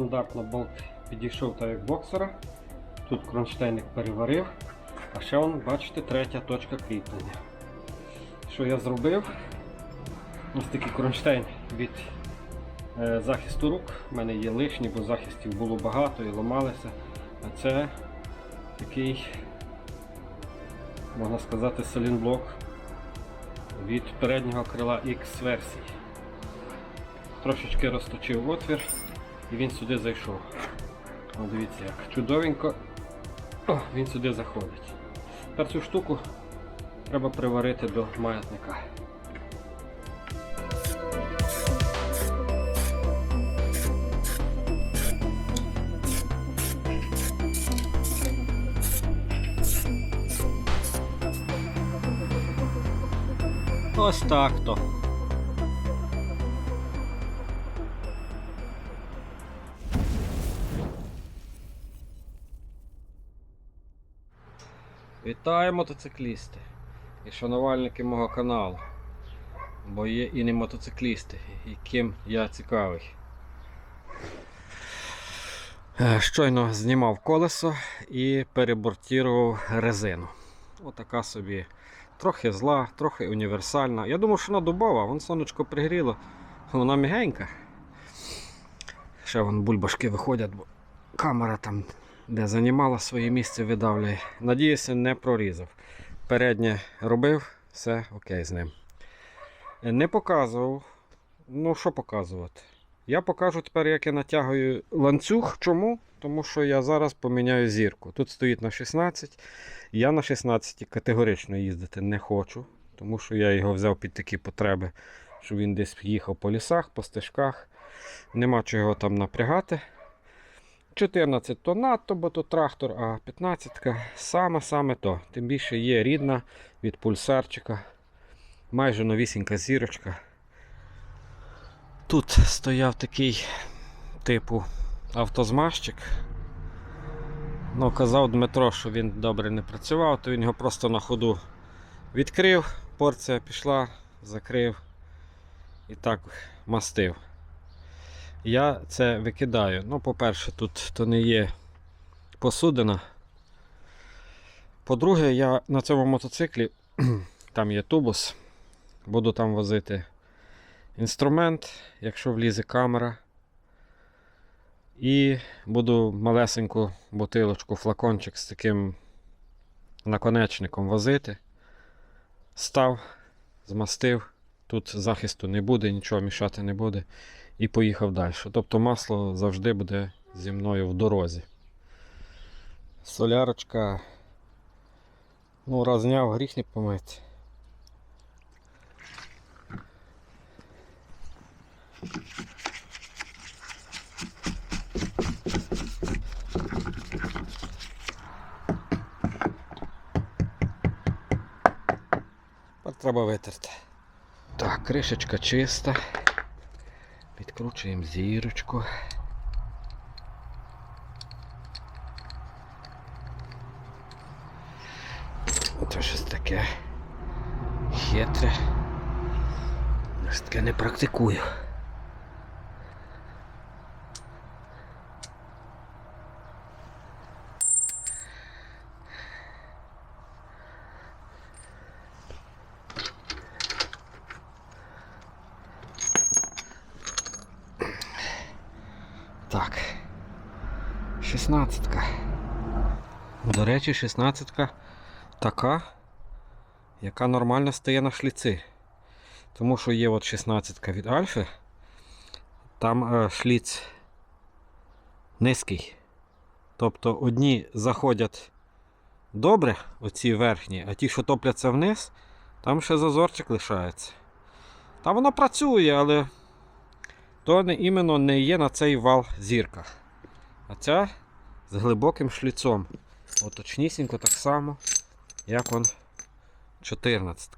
стандартно болт підійшов так як боксера. Тут кронштейник переварив. А ще вон, бачите, третя точка кріплення. Що я зробив? Ось такий кронштейн від е, захисту рук. У мене є лишні, бо захистів було багато і ламалися. А це такий, можна сказати, салінблок від переднього крила X версії. Трошечки розточив отвір і він сюди зайшов. О, дивіться, як чудовенько О, він сюди заходить. Тепер цю штуку треба приварити до маятника. Ось так то. Вітаю мотоциклісти і шанувальники мого каналу. Бо є і не мотоциклісти, яким я цікавий. Е, Щойно знімав колесо і перебортував резину. Отака собі. Трохи зла, трохи універсальна. Я думав, що вона дубова, вон сонечко пригріло, вона мігенька. Ще вон бульбашки виходять, бо камера там де займала своє місце, видавлює. Надіюся, не прорізав. Переднє робив, все окей з ним. Не показував. Ну, що показувати? Я покажу тепер, як я натягую ланцюг. Чому? Тому що я зараз поміняю зірку. Тут стоїть на 16. Я на 16 категорично їздити не хочу, тому що я його взяв під такі потреби, щоб він десь їхав по лісах, по стежках. Нема чого там напрягати. 14 то надто, бо то трактор, а 15 саме-саме то. Тим більше є рідна від пульсарчика. Майже новісінька зірочка. Тут стояв такий типу автозмазчик. Ну, казав Дмитро, що він добре не працював, то він його просто на ходу відкрив, порція пішла, закрив і так мастив. Я це викидаю. Ну, по-перше, тут то не є посудина. По-друге, я на цьому мотоциклі, там є тубус, буду там возити інструмент, якщо влізе камера. І буду малесеньку бутилочку, флакончик з таким наконечником возити. Став, змастив, тут захисту не буде, нічого мішати не буде і поїхав далі. Тобто масло завжди буде зі мною в дорозі. Солярочка. Ну, раз зняв, гріх не помити. Треба витерти. Так, кришечка чиста. Підкручуємо зірочку. Це щось таке хитре. Я таке не практикую. Так. Шістнадцятка. До речі, шістнадцятка така, яка нормально стає на шліци. Тому що є от 16 від Альфи. Там е, шліц низький. Тобто одні заходять добре, оці верхні, а ті, що топляться вниз, там ще зазорчик лишається. Там воно працює, але то не, іменно не є на цей вал зірка. А ця з глибоким шліцом. От точнісінько так само, як он 14.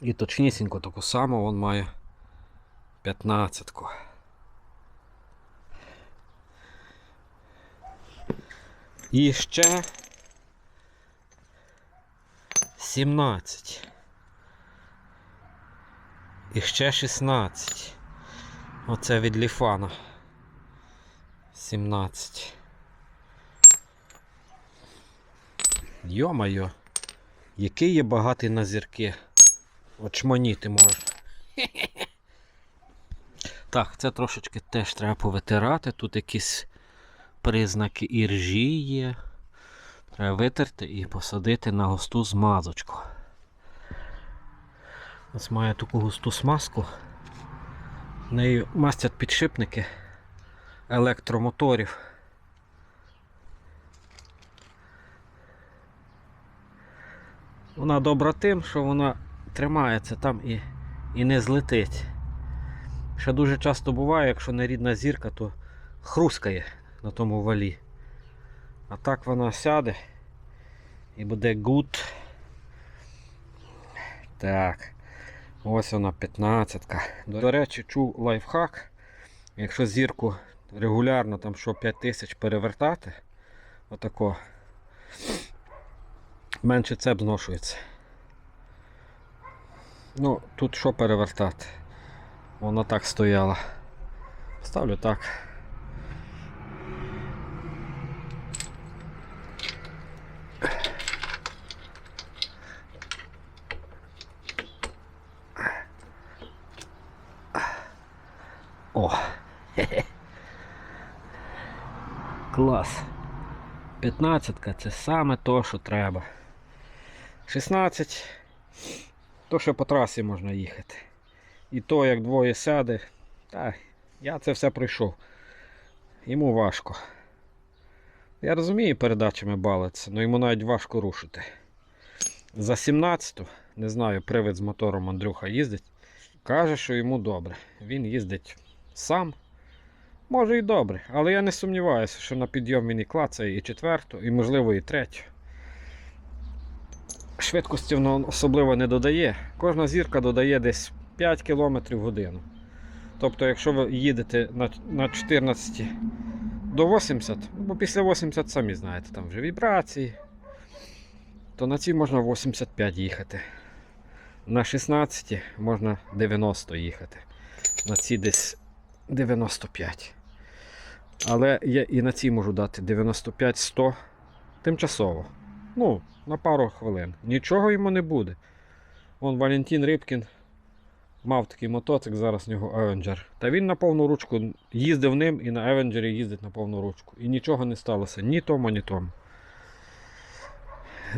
І точнісінько таку саму він має 15-ку. І ще 17. І ще 16. Оце від ліфана. 17. Йо-майо, який є багатий на зірки. Очманіти можна. Так, це трошечки теж треба повитирати. Тут якісь признаки іржі є. Треба витерти і посадити на густу змазочку. Ось має таку густу смазку. Нею мастять підшипники електромоторів. Вона добра тим, що вона тримається там і, і не злетить. Ще дуже часто буває, якщо не рідна зірка, то хрускає на тому валі. А так вона сяде і буде good. Так. Ось вона 15. До речі, чув лайфхак. Якщо зірку регулярно там що 5000 перевертати, отако, менше цеп зношується. Ну, тут що перевертати? Вона так стояла. Ставлю так. О! Хе-хе. Клас. 15 це саме то, що треба. 16 то ще по трасі можна їхати. І то, як двоє сяде, та, я це все пройшов. Йому важко. Я розумію, передачами балиться, але йому навіть важко рушити. За 17-ту, не знаю, привид з мотором Андрюха їздить. Каже, що йому добре. Він їздить сам. Може і добре, але я не сумніваюся, що на підйом він і клацає і четверту, і можливо і третю. Швидкості воно особливо не додає. Кожна зірка додає десь 5 км в годину. Тобто, якщо ви їдете на, на 14 до 80, бо після 80 самі знаєте, там вже вібрації, то на цій можна 85 їхати. На 16 можна 90 їхати. На ці десь 95. Але я і на цій можу дати 95-100 тимчасово. Ну, на пару хвилин. Нічого йому не буде. Вон Валентин Рибкін мав такий мотоцик, зараз у нього Avenger. Та він на повну ручку їздив ним і на Avenger їздить на повну ручку. І нічого не сталося ні тому, ні тому.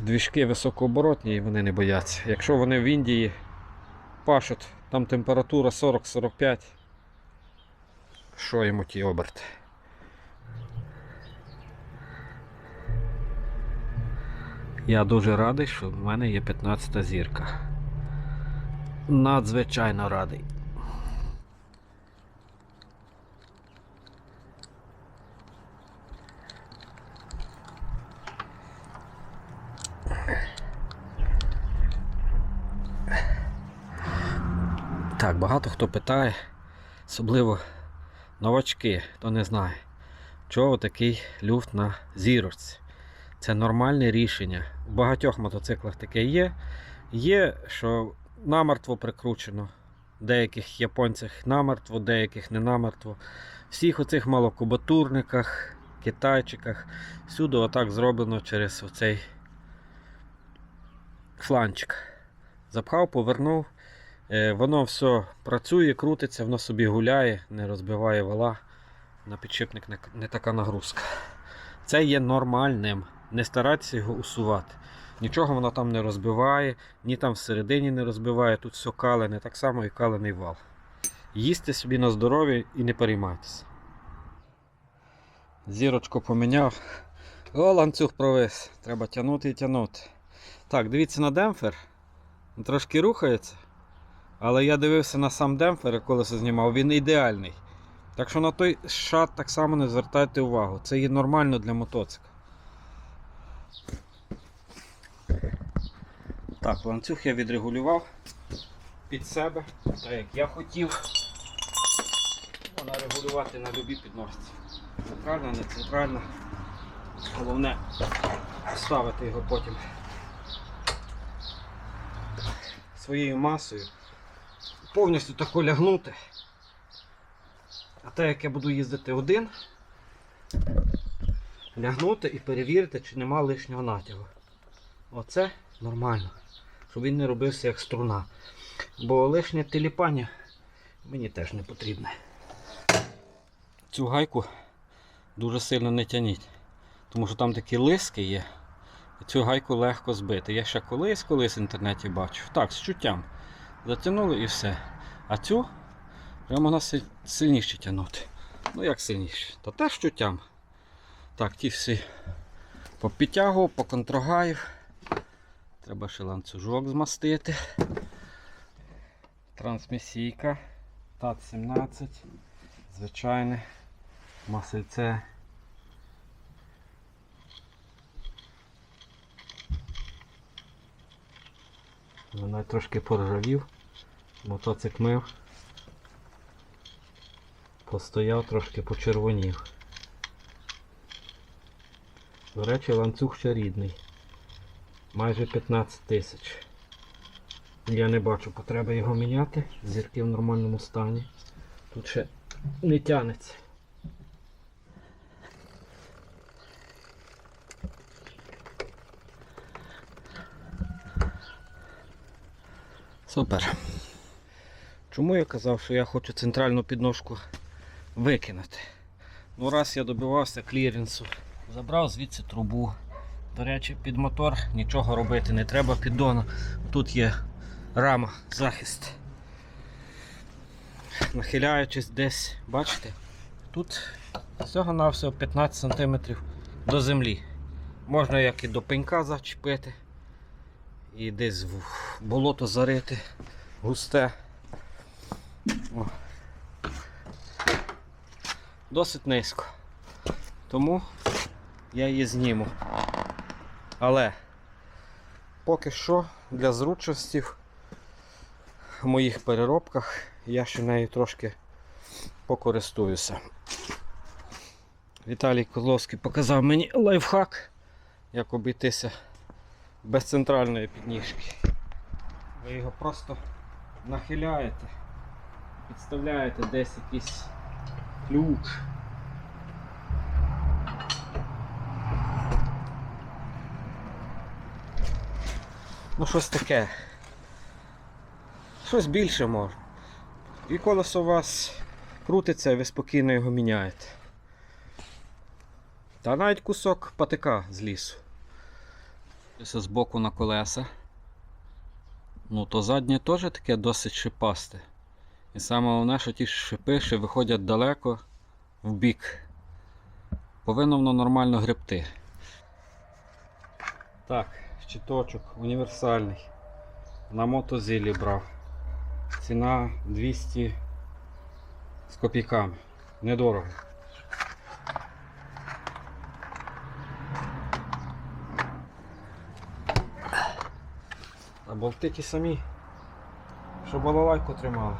Двіжки високооборотні і вони не бояться. Якщо вони в Індії пашуть, там температура 40-45, що йому ті оберти? Я дуже радий, що в мене є 15 зірка. Надзвичайно радий. Так, багато хто питає, особливо новачки, хто не знає, чого такий люфт на зірочці. Це нормальне рішення. У багатьох мотоциклах таке є. Є, що намертво прикручено. Деяких японцях намертво, деяких не намертво. Всіх оцих малокубатурниках, китайчиках, всюди отак зроблено через оцей фланчик. Запхав, повернув. Е, Воно все працює, крутиться, воно собі гуляє, не розбиває вала. На підшипник не така нагрузка. Це є нормальним. Не старайтеся його усувати. Нічого воно там не розбиває, ні там всередині не розбиває, тут все калене, так само і калений вал. Їсти собі на здоров'я і не переймайтеся. Зірочку поміняв. О, ланцюг провис. Треба тягнути і тягнути. Так, дивіться на демпфер. Трошки рухається. Але я дивився на сам демпфер, коли це знімав, він ідеальний. Так що на той шат так само не звертайте увагу. Це є нормально для мотоцикла. Так, ланцюг я відрегулював під себе, так як я хотів. Можна регулювати на любій підножці. Центральна, не центральна. Головне ставити його потім своєю масою. Повністю тако лягнути. А те, як я буду їздити один, лягнути і перевірити, чи нема лишнього натягу. Оце нормально. Щоб він не робився як струна. Бо лишнє теліпання мені теж не потрібне. Цю гайку дуже сильно не тяніть. Тому що там такі лиски є. І цю гайку легко збити. Я ще колись колись в інтернеті бачив. Так, з чуттям. Затягнули і все. А цю вже можна сильніше тягнути. Ну як сильніше? Та теж чуттям. Так, ті всі попідтягував, поконтрогаїв. Треба ще ланцюжок змастити. Трансмісійка. ТАТ-17. Звичайне. Масельце. Вона трошки поржавів. Мотоцик мив. Постояв, трошки почервонів. До речі, ланцюг ще рідний. Майже 15 тисяч. Я не бачу потреби його міняти. Зірки в нормальному стані. Тут ще не тянеться. Супер. Чому я казав, що я хочу центральну підножку викинути? Ну, раз я добивався кліренсу, забрав звідси трубу. До речі, під мотор нічого робити не треба піддону. Тут є рама, захист. Нахиляючись десь, бачите, тут всього-навсього 15 см до землі. Можна як і до пенька зачепити, і десь в болото зарити густе. О. Досить низько. Тому я її зніму. Але поки що для зручності в моїх переробках я ще нею трошки покористуюся. Віталій Козловський показав мені лайфхак, як обійтися без центральної підніжки. Ви його просто нахиляєте, підставляєте десь якийсь ключ. Ну щось таке. Щось більше може. І колесо у вас крутиться, і ви спокійно його міняєте. Та навіть кусок патика з лісу. З боку на колеса. Ну, то заднє теж таке досить шипасте. І саме головне, що ті шипи ще виходять далеко в бік. Повинно воно нормально гребти. Так, щиточок універсальний. На мотозілі брав. Ціна 200 з копійками. Недорого. А болти ті самі, що балалайку тримали.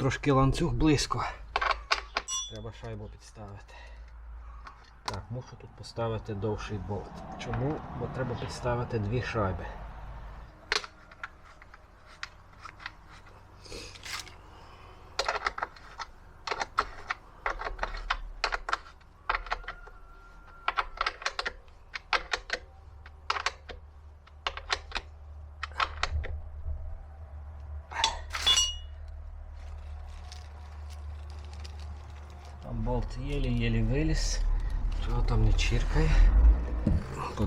Трошки ланцюг близько. Треба шайбу підставити. Так, мушу тут поставити довший болт. Чому? Бо треба підставити дві шайби.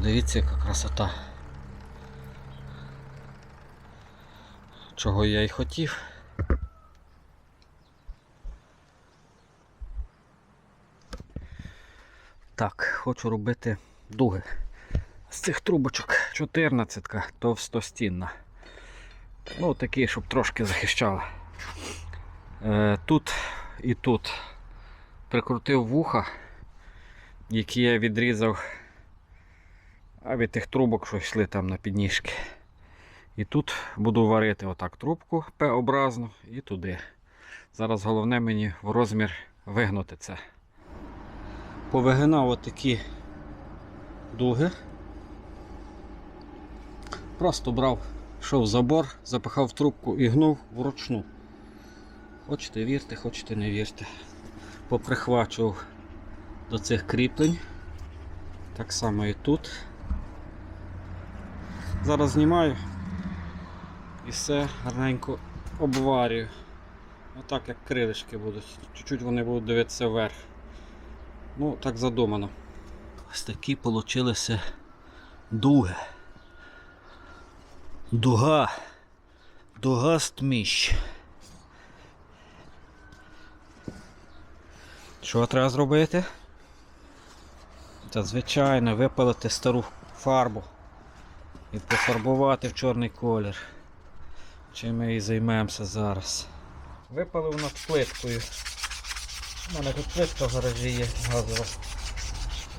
Подивіться, яка красота. Чого я й хотів. Так, хочу робити дуги. З цих трубочок 14-ка, товстостінна. Ну, такі, щоб трошки захищала. Е, Тут і тут прикрутив вуха, які я відрізав а від тих трубок, що йшли там на підніжки. І тут буду варити отак трубку П-образну і туди. Зараз головне мені в розмір вигнути це. Повигинав отакі дуги. Просто брав, йшов забор, запихав трубку і гнув вручну. Хочете вірте, хочете не вірте. Поприхвачував до цих кріплень. Так само і тут. Зараз знімаю і все гарненько обварюю. Отак як крилишки будуть. Чуть-чуть вони будуть дивитися вверх. Ну, так задумано. Ось такі получилися дуги. Дуга. Дуга стміщ. Що треба зробити? Та звичайно випалити стару фарбу і пофарбувати в чорний колір. Чим ми і займемося зараз. Випалив над плиткою. У мене тут плитка в гаражі є газова.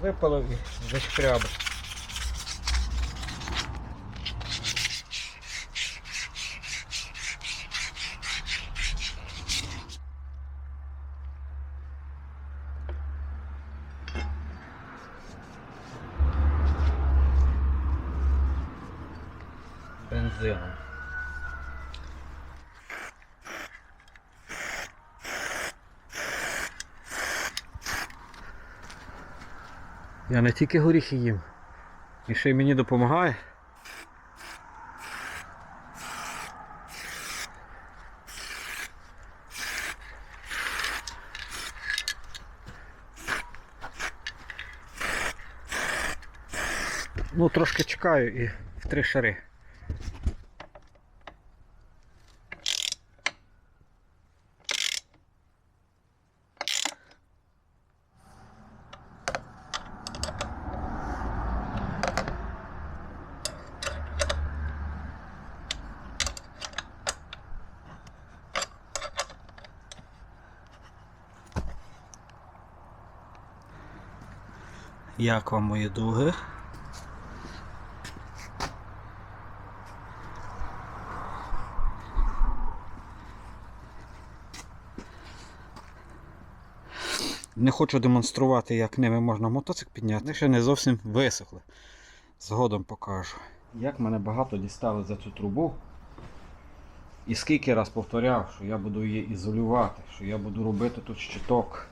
Випалив і зашкрябив. Я не тільки горіхи їм, і ще й мені допомагає. Ну, трошки чекаю і в три шари. Як вам мої дуги? Не хочу демонструвати, як ними можна мотоцикл підняти. Ще не зовсім висохли. Згодом покажу. Як мене багато дістали за цю трубу. І скільки раз повторяв, що я буду її ізолювати, що я буду робити тут щиток.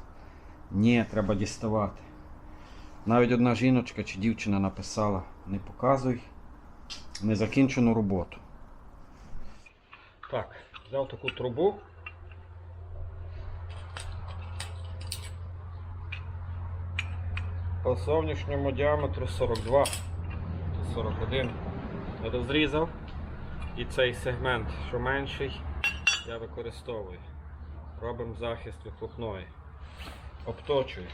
Ні, треба діставати. Навіть одна жіночка чи дівчина написала, не показуй незакінчену роботу. Так, взяв таку трубу. По зовнішньому діаметру 42 41 розрізав і цей сегмент, що менший, я використовую. Робимо захист вихлопної. Обточую.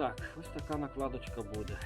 Так, ось така накладочка буде.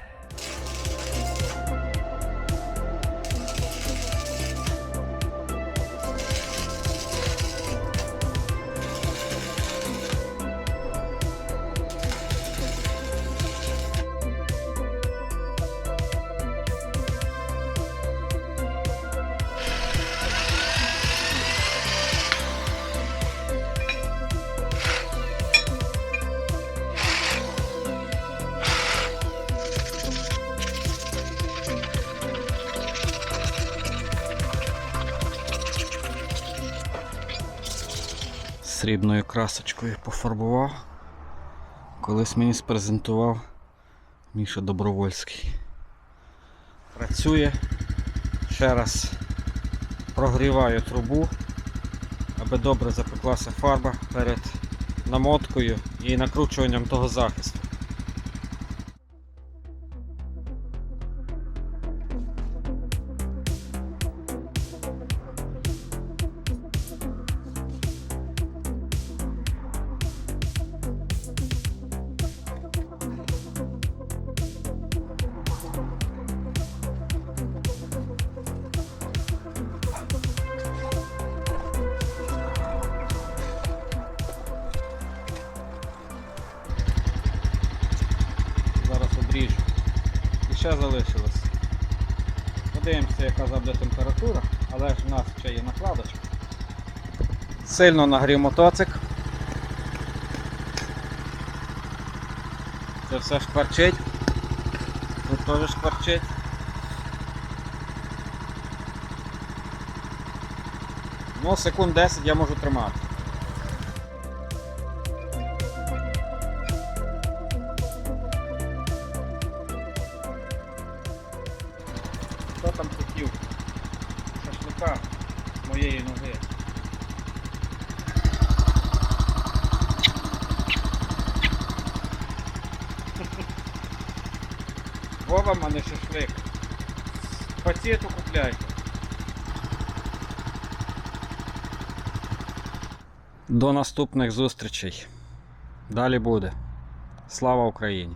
Срібною красочкою пофарбував. Колись мені спрезентував Міша Добровольський. Працює. Ще раз прогріваю трубу, аби добре запеклася фарба перед намоткою і накручуванням того захисту. Ще залишилось. Подивимося, яка буде температура, але ж в нас ще є накладочка. Сильно нагрів мотоцик. Це все шкварчить. Тут теж шкварчить. Ну, секунд 10 я можу тримати. Хто там хотів шашлика з моєї ноги? Вова мене шашлик. Пацієту купляйте. До наступних зустрічей. Далі буде. Слава Україні!